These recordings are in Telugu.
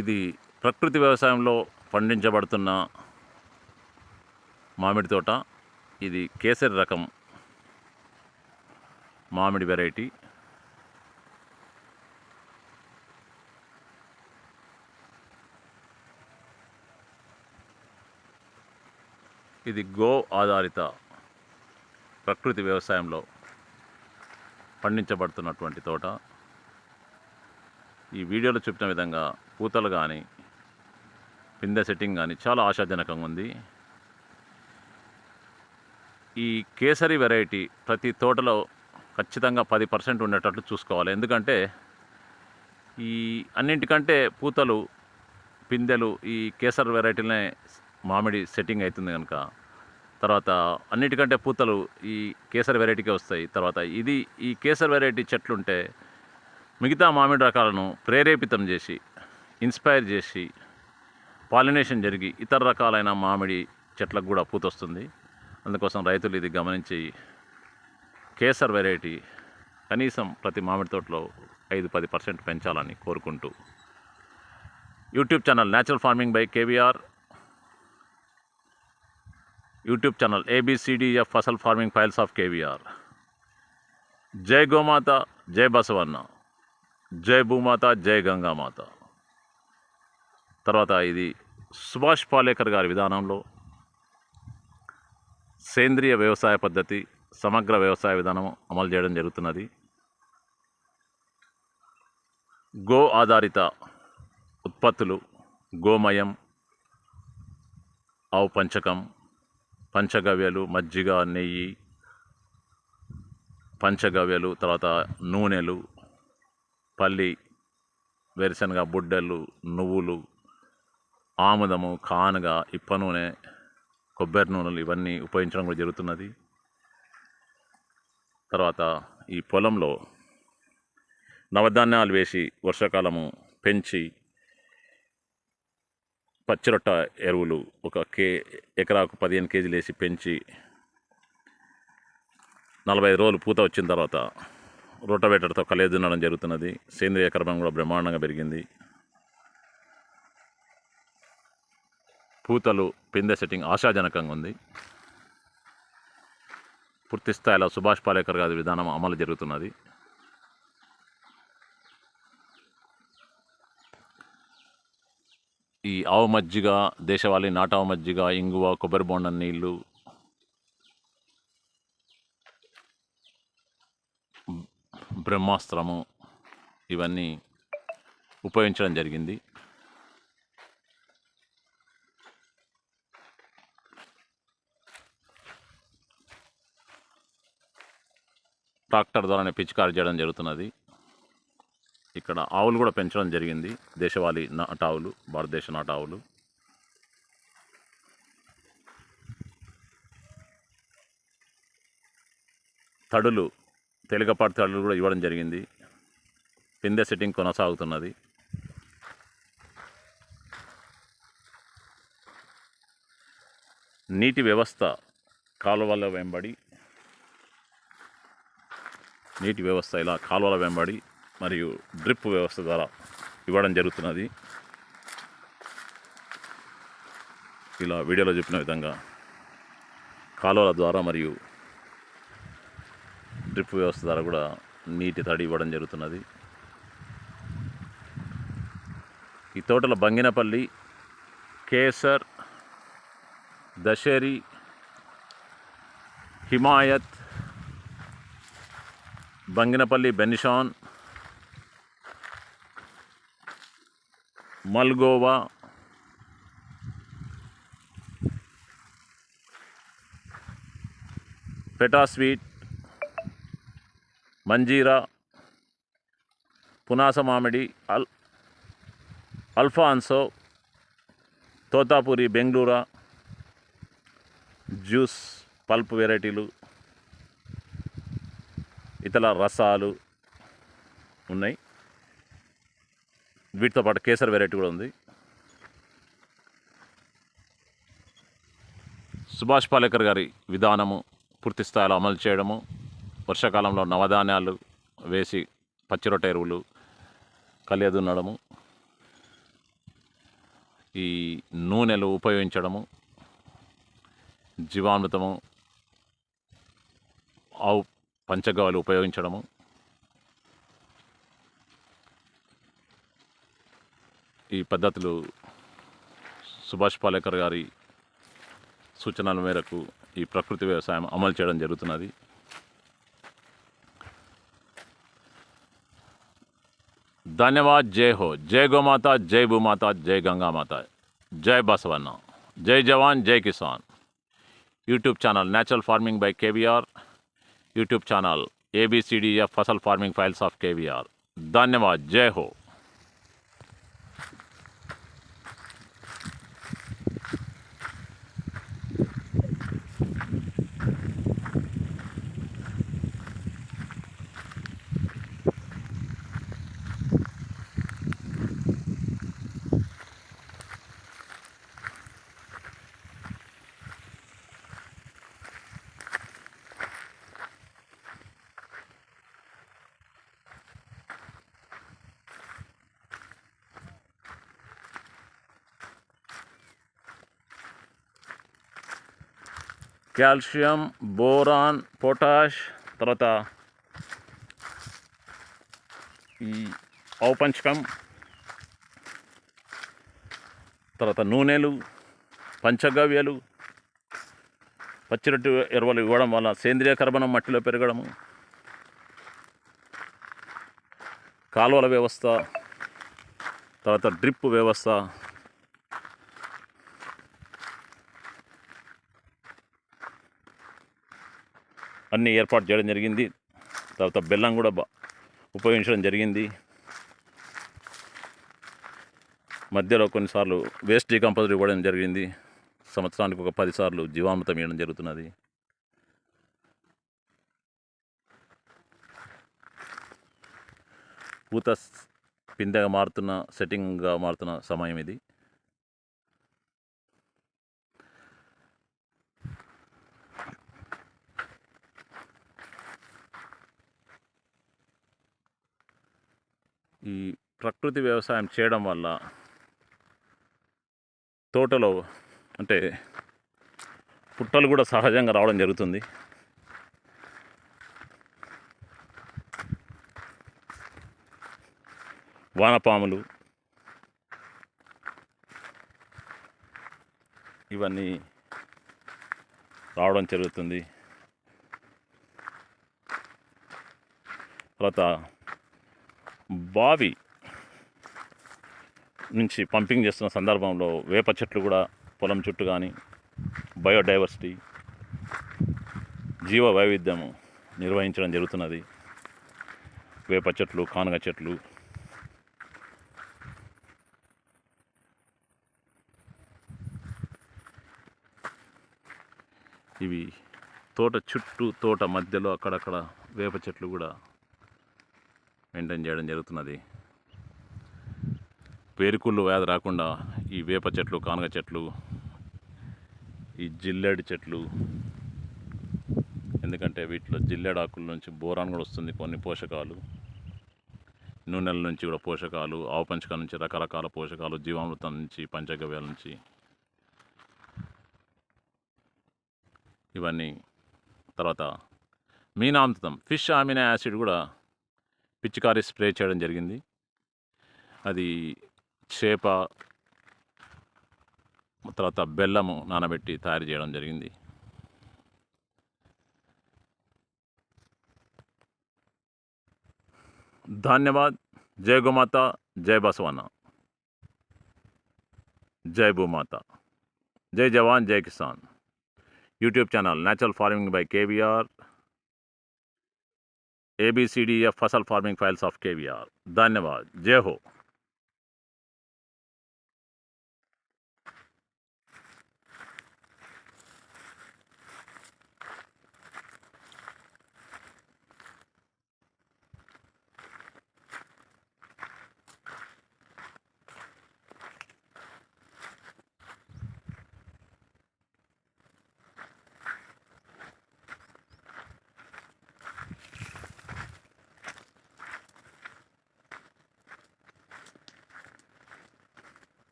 ఇది ప్రకృతి వ్యవసాయంలో పండించబడుతున్న మామిడి తోట. ఇది కేసరి రకం మామిడి వెరైటీ. ఇది గో ఆధారిత ప్రకృతి వ్యవసాయంలో పండించబడుతున్నటువంటి తోట. ఈ వీడియోలో చూపిన విధంగా పూతలు కానీ పిందె సెట్టింగ్ కానీ చాలా ఆశాజనకంగా ఉంది. ఈ కేసరి వెరైటీ ప్రతి తోటలో ఖచ్చితంగా పది పర్సెంట్ ఉండేటట్లు చూసుకోవాలి. ఎందుకంటే ఈ అన్నింటికంటే పూతలు పిందెలు ఈ కేసర్ వెరైటీలనే మామిడి సెట్టింగ్ అవుతుంది కనుక. తర్వాత అన్నిటికంటే పూతలు ఈ కేసర్ వెరైటీకే వస్తాయి. తర్వాత ఇది ఈ కేసర్ వెరైటీ చెట్లుంటే మిగతా మామిడి రకాలను ప్రేరేపితం చేసి ఇన్స్పైర్ చేసి పాలినేషన్ జరిగి ఇతర రకాలైన మామిడి చెట్లకు కూడా పూతొస్తుంది. అందుకోసం రైతులు ఇది గమనించి కేసర్ వెరైటీ కనీసం ప్రతి మామిడి తోటలో ఐదు పది పర్సెంట్ పెంచాలని కోరుకుంటూ YouTube channel natural farming by KVR YouTube channel ABCDF Fasal farming files of KVR జై గోమాత జై బసవన్న. జై భూమాత జై గంగామాత. తర్వాత ఇది సుభాష్ పాలేకర్ గారి విధానంలో. సేంద్రియ వ్యవసాయ పద్ధతి సమగ్ర వ్యవసాయ విధానం అమలు చేయడం జరుగుతున్నది. గో ఆధారిత ఉత్పత్తులు గోమయం ఆవు పంచకం పంచగవ్యలు మజ్జిగ నెయ్యి పంచగవ్యలు తర్వాత నూనెలు పల్లి వేరుశనగ బుడ్డలు నువ్వులు ఆముదము కానుగ ఇప్ప నూనె కొబ్బరి నూనెలు ఇవన్నీ ఉపయోగించడం కూడా జరుగుతున్నది. తర్వాత ఈ పొలంలో నవధాన్యాలు వేసి వర్షాకాలము పెంచి పచ్చిరొట్ట ఎరువులు ఒక కే ఎకరాకు పదిహేను కేజీలు వేసి పెంచి నలభై ఐదు రోజులు పూత వచ్చిన తర్వాత రోటవేటర్తో కలిగి దున్నడం జరుగుతున్నది. సేంద్రియ కర్మం కూడా బ్రహ్మాండంగా పెరిగింది. పూతలు పిందె సెట్టింగ్ ఆశాజనకంగా ఉంది. పూర్తి స్థాయిలో సుభాష్ పాలేకర్ గారి విధానం అమలు జరుగుతున్నది. ఈ ఆవు మజ్జిగ దేశవాళీ నాటావు మజ్జిగ ఇంగువ కొబ్బరి బొండం నీళ్ళు బ్రహ్మాస్త్రము ఇవన్నీ ఉపయోగించడం జరిగింది. ట్రాక్టర్ ద్వారానే పిచికారి చేయడం జరుగుతున్నది. ఇక్కడ ఆవులు కూడా పెంచడం జరిగింది. దేశవాళీ నాటావులు భారతదేశ నాటావులు తడులు తేలికపాటి తాళ్ళు కూడా ఇవ్వడం జరిగింది. పిందె సెట్టింగ్ కొనసాగుతున్నది. నీటి వ్యవస్థ కాలువల వెంబడి నీటి వ్యవస్థ ఇలా కాలువల వెంబడి మరియు డ్రిప్ వ్యవస్థ ద్వారా ఇవ్వడం జరుగుతున్నది. ఇలా వీడియోలో చెప్పిన విధంగా కాలువల ద్వారా మరియు డ్రిప్ వ్యవస్థ ద్వారా కూడా నీటి తడి ఇవ్వడం జరుగుతున్నది. ఈ తోటల బంగినపల్లి కేసర్ దశరి హిమాయత్ బంగినపల్లి బెనిషాన్ మల్గోవా పెటాస్వీట్ మంజీరా పునాస మామిడి అల్ Alphonso Totapuri Bangalora juice pulp వెరైటీలు ఇతర రసాలు ఉన్నాయి. వీటితో పాటు కేసర్ వెరైటీ కూడా ఉంది. సుభాష్ పాలేకర్ గారి విధానము పూర్తి స్థాయిలో అమలు చేయడము వర్షాకాలంలో నవధాన్యాలు వేసి పచ్చిరొట్ట ఎరువులు కలియదున్నడము ఈ నూనెలు ఉపయోగించడము. జీవామృతము ఆవు పంచగవ్వలు ఉపయోగించడము. ఈ పద్ధతులు సుభాష్ పాలేకర్ గారి సూచనల మేరకు ఈ ప్రకృతి వ్యవసాయం అమలు చేయడం జరుగుతున్నది. ధన్యవాద్ జై హో జై గోమాత జై భూమాత జై గంగామాత జై బసవన్న జై జవాన్ జై Kisan YouTube channel natural farming by KVR YouTube channel ABCDF Fasal farming files of KVR ధన్యవాద్ జై హో కాల్షియం బోరాన్ పొటాష్ తర్వాత ఈ ఔపంచకం తర్వాత నూనెలు పంచగవ్యలు పచ్చిరొట్టు ఎరువులు ఇవ్వడం వల్ల సేంద్రియ కర్బనం మట్టిలో పెరగడము కాలువల వ్యవస్థ తర్వాత డ్రిప్ వ్యవస్థ అన్నీ ఏర్పాటు చేయడం జరిగింది. తర్వాత బెల్లం కూడా ఉపయోగించడం జరిగింది. మధ్యలో కొన్నిసార్లు వేస్ట్ డీకంపోజర్ ఇవ్వడం జరిగింది. సంవత్సరానికి ఒక పదిసార్లు జీవామృతం ఇవ్వడం జరుగుతున్నది. పూత పిందెగా మారుతున్న సెట్టింగ్గా మారుతున్న సమయం ఇది. ఈ ప్రకృతి వ్యవసాయం చేయడం వల్ల తోటలో అంటే పుట్టలు కూడా సహజంగా రావడం జరుగుతుంది. వానపాములు ఇవన్నీ రావడం జరుగుతుంది. తర్వాత బావి నుంచి పంపింగ్ చేస్తున్న సందర్భంలో వేప చెట్లు కూడా పొలం చుట్టూ కానీ బయోడైవర్సిటీ జీవ వైవిధ్యము నిర్వహించడం జరుగుతున్నది. వేప చెట్లు కానుగ చెట్లు. ఇవి తోట చుట్టూ తోట మధ్యలో అక్కడక్కడ వేప చెట్లు కూడా మెయింటైన్ చేయడం జరుగుతున్నది. పేరుకుళ్ళు వ్యాధి రాకుండా ఈ వేప చెట్లు కానుగ చెట్లు ఈ జిల్లేడు చెట్లు ఎందుకంటే వీటిలో జిల్లేడు ఆకుల నుంచి బోరాన్ కూడా వస్తుంది కొన్ని పోషకాలు. నూనెల నుంచి కూడా పోషకాలు ఆవు పంచక నుంచి రకరకాల పోషకాలు జీవామృతం నుంచి పంచగవ్యాల నుంచి. ఇవన్నీ తర్వాత మీనామృతం ఫిష్ ఆమినా యాసిడ్ కూడా పిచికారీ స్ప్రే చేయడం జరిగింది. అది చేప తర్వాత బెల్లము నానబెట్టి తయారు చేయడం జరిగింది. ధన్యవాద్. జై గోమాత జై బసవన్న. జై భూమాత. జై జవాన్ జై Kisan. YouTube channel natural farming by KVR. ABCDF Fasal farming files of KVR ధన్యవాద్ జై హో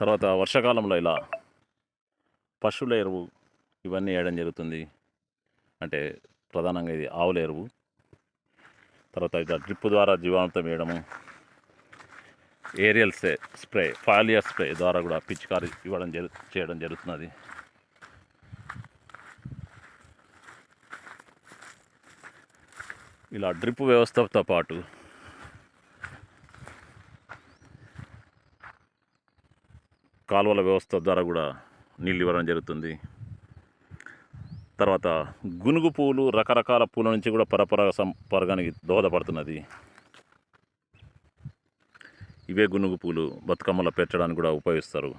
తర్వాత వర్షాకాలంలో ఇలా పశువుల ఎరువు ఇవన్నీ వేయడం జరుగుతుంది. అంటే ప్రధానంగా ఇది ఆవుల ఎరువు. తర్వాత ఇట్లా డ్రిప్ ద్వారా జీవామృతం వేయడము. Aerial spray spray foliar spray ద్వారా కూడా పిచికారి ఇవ్వడం జరు చేయడం జరుగుతున్నది. ఇలా డ్రిప్ వ్యవస్థతో పాటు కాలువల వ్యవస్థ ద్వారా కూడా నీళ్ళు ఇవ్వడం జరుగుతుంది. తర్వాత గునుగు పూలు రకరకాల పూల నుంచి కూడా పరపరాగ సంపర్గానికి దోహదపడుతున్నది. ఇవే గునుగు పూలు బతుకమ్మలో పెట్టడానికి కూడా ఉపయోగిస్తారు.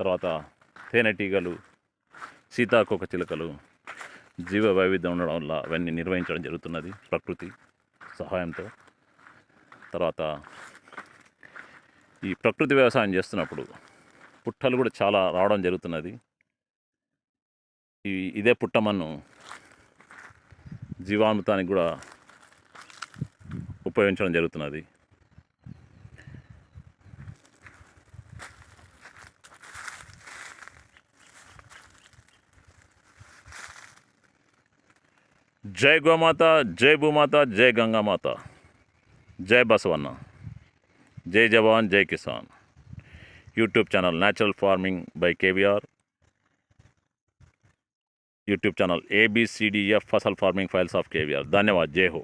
తర్వాత తేనెటీగలు సీతాకోక చిలుకలు జీవ వైవిధ్యం ఉండడం వల్ల అవన్నీ నిర్వహించడం జరుగుతున్నది ప్రకృతి సహాయంతో. తర్వాత ఈ ప్రకృతి వ్యవసాయం చేస్తున్నప్పుడు పుట్టలు కూడా చాలా రావడం జరుగుతున్నది. ఈ ఇదే పుట్టమన్ను జీవామృతానికి కూడా ఉపయోగించడం జరుగుతున్నది. జై గోమాత జై భూమాత జై గంగామాత జై బసవన్న జై జవాన్ జై Kisan YouTube channel natural farming by KVR YouTube channel ABCDF Fasal farming files of KVR ధన్యవాద్ జై హో